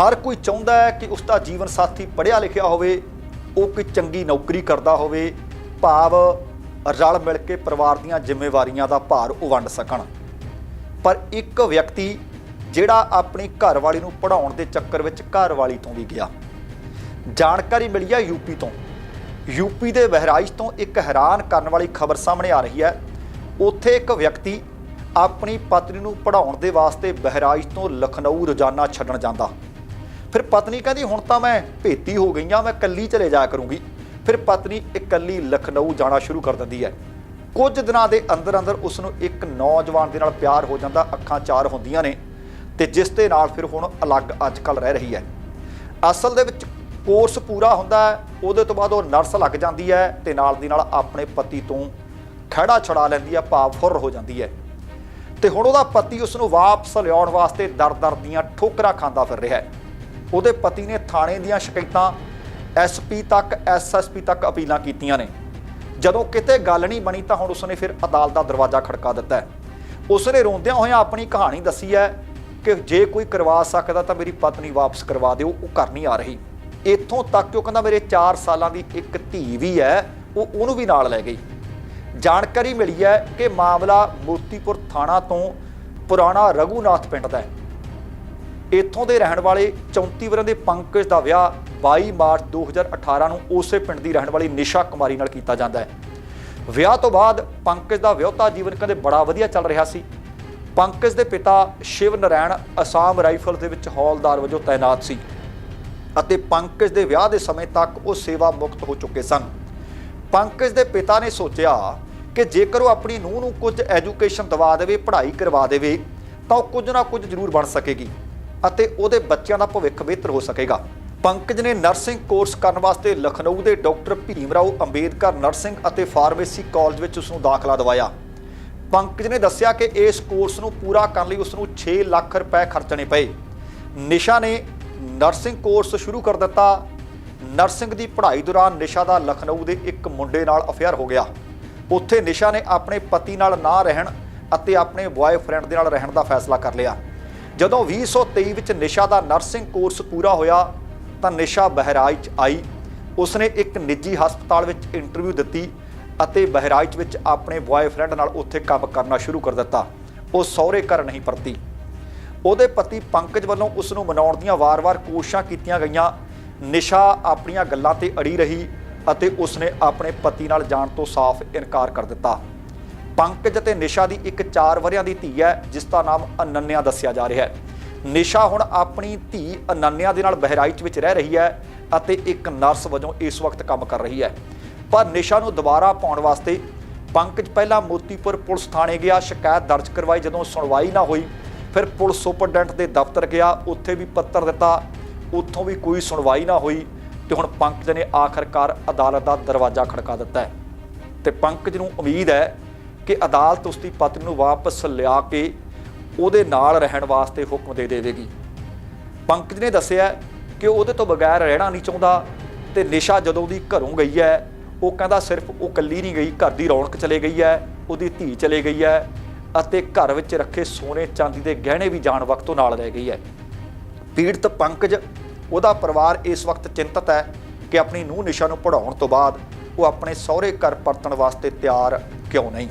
ਹਰ ਕੋਈ ਚਾਹੁੰਦਾ ਹੈ ਕਿ ਉਸ ਦਾ ਜੀਵਨ ਸਾਥੀ ਪੜ੍ਹਿਆ ਲਿਖਿਆ ਹੋਵੇ, ਉਹ ਕੋਈ ਚੰਗੀ ਨੌਕਰੀ ਕਰਦਾ ਹੋਵੇ, ਭਾਵ ਰਲ ਮਿਲ ਕੇ ਪਰਿਵਾਰ ਦੀਆਂ ਜ਼ਿੰਮੇਵਾਰੀਆਂ ਦਾ ਭਾਰ ਉਹ ਵੰਡ ਸਕਣ। ਪਰ ਇੱਕ ਵਿਅਕਤੀ ਜਿਹੜਾ ਆਪਣੀ ਘਰਵਾਲੀ ਨੂੰ ਪੜਾਉਣ ਦੇ ਚੱਕਰ ਵਿੱਚ ਘਰਵਾਲੀ ਤੋਂ ਵੀ ਗਿਆ। ਜਾਣਕਾਰੀ ਮਿਲੀ ਹੈ ਯੂਪੀ ਤੋਂ। ਯੂਪੀ ਦੇ ਬਹਿਰਾਈਚ ਤੋਂ ਇੱਕ ਹੈਰਾਨ ਕਰਨ ਵਾਲੀ ਖਬਰ ਸਾਹਮਣੇ ਆ ਰਹੀ ਹੈ। ਉੱਥੇ ਇੱਕ ਵਿਅਕਤੀ ਆਪਣੀ ਪਤਨੀ ਨੂੰ ਪੜਾਉਣ ਦੇ ਵਾਸਤੇ ਬਹਿਰਾਈਚ ਤੋਂ ਲਖਨਊ ਰੋਜ਼ਾਨਾ ਛੱਡਣ ਜਾਂਦਾ। ਫਿਰ ਪਤਨੀ ਕਹਿੰਦੀ, ਹੁਣ ਤਾਂ ਮੈਂ ਭੇਤੀ ਹੋ ਗਈ ਆ ਮੈਂ ਇਕੱਲੀ ਚਲੇ ਜਾ ਕਰੂੰਗੀ। ਫਿਰ ਪਤਨੀ ਇਕੱਲੀ ਲਖਨਊ ਜਾਣਾ ਸ਼ੁਰੂ ਕਰ ਦਿੰਦੀ ਹੈ। ਕੁਝ ਦਿਨਾਂ ਦੇ ਅੰਦਰ ਅੰਦਰ ਉਸ ਨੂੰ ਇੱਕ ਨੌਜਵਾਨ ਦੇ ਨਾਲ ਪਿਆਰ ਹੋ ਜਾਂਦਾ, ਅੱਖਾਂ ਚਾਰ ਹੁੰਦੀਆਂ ਨੇ ਤੇ ਜਿਸ ਦੇ ਨਾਲ ਫਿਰ ਹੁਣ ਅਲੱਗ ਅੱਜ-ਕੱਲ ਰਹਿ ਰਹੀ ਹੈ। ਅਸਲ ਦੇ ਵਿੱਚ ਕੋਰਸ ਪੂਰਾ ਹੁੰਦਾ ਉਹਦੇ ਤੋਂ ਬਾਅਦ ਉਹ ਨਰਸ ਲੱਗ ਜਾਂਦੀ ਹੈ ਤੇ ਨਾਲ ਦੀ ਨਾਲ ਆਪਣੇ ਪਤੀ ਤੋਂ ਖੜਾ ਛੁਡਾ ਲੈਂਦੀ ਹੈ, ਭਾਵ ਫੁਰ ਹੋ ਜਾਂਦੀ ਹੈ। ਤੇ ਹੁਣ ਉਹਦਾ ਪਤੀ ਉਸ ਨੂੰ ਵਾਪਸ ਲਿਆਉਣ ਵਾਸਤੇ ਦਰ-ਦਰ ਦੀਆਂ ਠੋਕਰਾਂ ਖਾਂਦਾ ਫਿਰ ਰਿਹਾ ਹੈ। ਉਹਦੇ ਪਤੀ ਨੇ ਥਾਣੇ ਦੀਆਂ ਸ਼ਿਕਾਇਤਾਂ ਐਸਪੀ ਤੱਕ ਐਸਐਸਪੀ ਤੱਕ ਅਪੀਲਾਂ ਕੀਤੀਆਂ ਨੇ। ਜਦੋਂ ਕਿਤੇ ਗੱਲ ਨਹੀਂ ਬਣੀ ਤਾਂ ਹੁਣ ਉਸਨੇ ਫਿਰ ਅਦਾਲਤ ਦਾ ਦਰਵਾਜ਼ਾ ਖੜਕਾ ਦਿੱਤਾ ਉਸਨੇ ਰੋਂਦਿਆਂ ਹੋਇਆਂ ਆਪਣੀ ਕਹਾਣੀ ਦੱਸੀ ਹੈ ਕਿ ਜੇ ਕੋਈ ਕਰਵਾ ਸਕਦਾ ਤਾਂ ਮੇਰੀ ਪਤਨੀ ਵਾਪਸ ਕਰਵਾ ਦਿਓ, ਉਹ ਘਰ ਨਹੀਂ ਆ ਰਹੀ। ਇੱਥੋਂ ਤੱਕ ਕਿ ਉਹ ਕਹਿੰਦਾ ਮੇਰੇ 4 ਸਾਲਾਂ ਦੀ ਇੱਕ ਧੀ ਵੀ ਹੈ, ਉਹ ਉਹਨੂੰ ਵੀ ਨਾਲ ਲੈ ਗਈ। ਜਾਣਕਾਰੀ ਮਿਲੀ ਹੈ ਕਿ ਮਾਮਲਾ ਮੋਤੀਪੁਰ ਥਾਣਾ ਤੋਂ ਪੁਰਾਣਾ ਰਘੂਨਾਥ ਪਿੰਡ ਦਾ ਹੈ। ਇੱਥੋਂ ਦੇ ਰਹਿਣ ਵਾਲੇ 34 ਵਰ੍ਹਿਆਂ ਦੇ ਪੰਕਜ ਦਾ ਵਿਆਹ 22 ਮਾਰਚ 2018 ਨੂੰ ਉਸੇ ਪਿੰਡ ਦੀ ਰਹਿਣ ਵਾਲੀ ਨਿਸ਼ਾ ਕੁਮਾਰੀ ਨਾਲ ਕੀਤਾ ਜਾਂਦਾ ਹੈ। ਵਿਆਹ ਤੋਂ ਬਾਅਦ ਪੰਕਜ ਦਾ ਵਿਆਹਤਾ ਜੀਵਨ ਕਹਿੰਦੇ ਬੜਾ ਵਧੀਆ ਚੱਲ ਰਿਹਾ ਸੀ। ਪੰਕਜ ਦੇ ਪਿਤਾ ਸ਼ਿਵ ਨਰਾਇਣ ਅਸਾਮ ਰਾਈਫਲ ਦੇ ਵਿੱਚ ਹੌਲਦਾਰ ਵਜੋਂ ਤਾਇਨਾਤ ਸੀ ਅਤੇ ਪੰਕਜ ਦੇ ਵਿਆਹ ਦੇ ਸਮੇਂ ਤੱਕ ਉਹ ਸੇਵਾ ਮੁਕਤ ਹੋ ਚੁੱਕੇ ਸਨ। ਪੰਕਜ ਦੇ ਪਿਤਾ ਨੇ ਸੋਚਿਆ ਕਿ ਜੇਕਰ ਉਹ ਆਪਣੀ ਨੂੰਹ ਨੂੰ ਕੁਝ ਐਜੂਕੇਸ਼ਨ ਦਵਾ ਦੇਵੇ, ਪੜ੍ਹਾਈ ਕਰਵਾ ਦੇਵੇ, ਤਾਂ ਉਹ ਕੁਝ ਨਾ ਕੁਝ ਜ਼ਰੂਰ ਬਣ ਸਕੇਗੀ। ਅਤੇ ਉਹਦੇ ਬੱਚਿਆਂ ਦਾ ਭਵਿੱਖ ਬਿਹਤਰ ਹੋ ਸਕੇਗਾ। ਪੰਕਜ ਨੇ ਨਰਸਿੰਗ ਕੋਰਸ ਕਰਨ ਵਾਸਤੇ ਲਖਨਊ ਦੇ ਡਾਕਟਰ ਭੀਮ ਰਾਓ ਅੰਬੇਦਕਰ ਨਰਸਿੰਗ ਅਤੇ ਫਾਰਮੇਸੀ ਕਾਲਜ ਵਿੱਚ ਉਸ ਨੂੰ ਦਾਖਲਾ ਦਿਵਾਇਆ। ਪੰਕਜ ਨੇ ਦੱਸਿਆ ਕਿ ਇਸ ਕੋਰਸ ਨੂੰ ਪੂਰਾ ਕਰਨ ਲਈ ਉਸ ਨੂੰ 6 ਲੱਖ ਰੁਪਏ ਖਰਚਣੇ ਪਏ। ਨਿਸ਼ਾ ਨੇ ਨਰਸਿੰਗ ਕੋਰਸ ਸ਼ੁਰੂ ਕਰ ਦਿੱਤਾ। ਨਰਸਿੰਗ ਦੀ ਪੜ੍ਹਾਈ ਦੌਰਾਨ ਨਿਸ਼ਾ ਦਾ ਲਖਨਊ ਦੇ ਇੱਕ ਮੁੰਡੇ ਨਾਲ ਅਫੇਅਰ ਹੋ ਗਿਆ। ਉੱਥੇ ਨਿਸ਼ਾ ਨੇ ਆਪਣੇ ਪਤੀ ਨਾਲ ਨਾ ਰਹਿਣ ਅਤੇ ਆਪਣੇ ਬॉयਫ੍ਰੈਂਡ ਦੇ ਨਾਲ ਰਹਿਣ ਦਾ ਫੈਸਲਾ ਕਰ ਲਿਆ। ਜਦੋਂ 2023 ਵਿੱਚ ਨਿਸ਼ਾ ਦਾ ਨਰਸਿੰਗ ਕੋਰਸ ਪੂਰਾ ਹੋਇਆ, ਤਾਂ ਨਿਸ਼ਾ ਬਹਿਰਾਈਚ ਆਈ। ਉਸਨੇ ਇੱਕ ਨਿੱਜੀ ਹਸਪਤਾਲ ਵਿੱਚ ਇੰਟਰਵਿਊ ਦਿੱਤੀ ਅਤੇ ਬਹਿਰਾਈਚ ਵਿੱਚ ਆਪਣੇ ਬॉयਫ੍ਰੈਂਡ ਨਾਲ ਉੱਥੇ ਕੰਮ ਕਰਨਾ ਸ਼ੁਰੂ ਕਰ ਦਿੱਤਾ। ਉਹ ਸਹੁਰੇ ਘਰ ਨਹੀਂ ਪਰਤੀ। ਉਹਦੇ ਪਤੀ ਪੰਕਜ ਵੱਲੋਂ ਉਸ ਨੂੰ ਮਨਾਉਣ ਦੀਆਂ ਵਾਰ-ਵਾਰ ਕੋਸ਼ਿਸ਼ਾਂ ਕੀਤੀਆਂ ਗਈਆਂ। ਨਿਸ਼ਾ ਆਪਣੀਆਂ ਗੱਲਾਂ ਤੇ ਅੜੀ ਰਹੀ ਅਤੇ ਉਸਨੇ ਆਪਣੇ ਪਤੀ ਨਾਲ ਜਾਣ ਤੋਂ ਸਾਫ਼ ਇਨਕਾਰ ਕਰ ਦਿੱਤਾ। ਪੰਕਜ ਅਤੇ ਨਿਸ਼ਾ ਦੀ ਇੱਕ 4 ਵਰਿਆਂ ਦੀ ਧੀ ਹੈ, ਜਿਸ ਦਾ ਨਾਮ ਅਨੰਨਿਆ ਦੱਸਿਆ ਜਾ ਰਿਹਾ ਹੈ। ਨਿਸ਼ਾ ਹੁਣ ਆਪਣੀ ਧੀ ਅਨੰਨਿਆ ਦੇ ਨਾਲ ਬਹਿਰਾਈਚ ਵਿੱਚ ਰਹਿ ਰਹੀ ਹੈ ਅਤੇ ਇੱਕ ਨਰਸ ਵਜੋਂ ਇਸ ਵਕਤ ਕੰਮ ਕਰ ਰਹੀ ਹੈ। ਪਰ ਨਿਸ਼ਾ ਨੂੰ ਦੁਬਾਰਾ ਪਾਉਣ ਵਾਸਤੇ ਪੰਕਜ ਪਹਿਲਾਂ ਮੋਤੀਪੁਰ ਪੁਲਿਸ ਥਾਣੇ ਗਿਆ, ਸ਼ਿਕਾਇਤ ਦਰਜ ਕਰਵਾਈ। ਜਦੋਂ ਸੁਣਵਾਈ ਨਾ ਹੋਈ, ਫਿਰ ਪੁਲਿਸ ਸੁਪਰਡੈਂਟ ਦੇ ਦਫ਼ਤਰ ਗਿਆ, ਉੱਥੇ ਵੀ ਪੱਤਰ ਦਿੱਤਾ, ਉੱਥੋਂ ਵੀ ਕੋਈ ਸੁਣਵਾਈ ਨਾ ਹੋਈ ਤੇ ਹੁਣ ਪੰਕਜ ਨੇ ਆਖਰਕਾਰ ਅਦਾਲਤ ਦਾ ਦਰਵਾਜ਼ਾ ਖੜਕਾ ਦਿੱਤਾ ਹੈ। ਤੇ ਪੰਕਜ ਨੂੰ ਉਮੀਦ ਹੈ ਕਿ ਅਦਾਲਤ ਉਸ ਦੀ ਪਤਨੀ ਨੂੰ ਵਾਪਸ ਲਿਆ ਕੇ ਉਹਦੇ ਨਾਲ ਰਹਿਣ ਵਾਸਤੇ ਹੁਕਮ ਦੇ ਦੇਵੇਗੀ। ਪੰਕਜ ਨੇ ਦੱਸਿਆ ਕਿ ਉਹਦੇ ਤੋਂ ਬਗੈਰ ਰਹਿਣਾ ਨਹੀਂ ਚਾਹੁੰਦਾ ਤੇ ਨਿਸ਼ਾ ਜਦੋਂ ਦੀ ਘਰੋਂ ਗਈ ਹੈ, ਉਹ ਕਹਿੰਦਾ ਸਿਰਫ ਉਹ ਇਕੱਲੀ ਨਹੀਂ ਗਈ, ਘਰ ਦੀ ਰੌਣਕ ਚਲੇ ਗਈ ਹੈ, ਉਹਦੀ ਧੀ ਚਲੇ ਗਈ ਹੈ ਅਤੇ ਘਰ ਵਿੱਚ ਰੱਖੇ ਸੋਨੇ ਚਾਂਦੀ ਦੇ ਗਹਿਣੇ ਵੀ ਜਾਣ ਵਕਤੋਂ ਨਾਲ ਰਹਿ ਗਈ ਹੈ। ਪੀੜਤ ਪੰਕਜ, ਉਹਦਾ ਪਰਿਵਾਰ ਇਸ ਵਕਤ ਚਿੰਤਤ ਹੈ ਕਿ ਆਪਣੀ ਨੂੰਹ ਨਿਸ਼ਾ ਨੂੰ ਪੜਾਉਣ ਤੋਂ ਬਾਅਦ ਉਹ ਆਪਣੇ ਸਹੁਰੇ ਘਰ ਪਰਤਣ ਵਾਸਤੇ ਤਿਆਰ ਕਿਉਂ ਨਹੀਂ।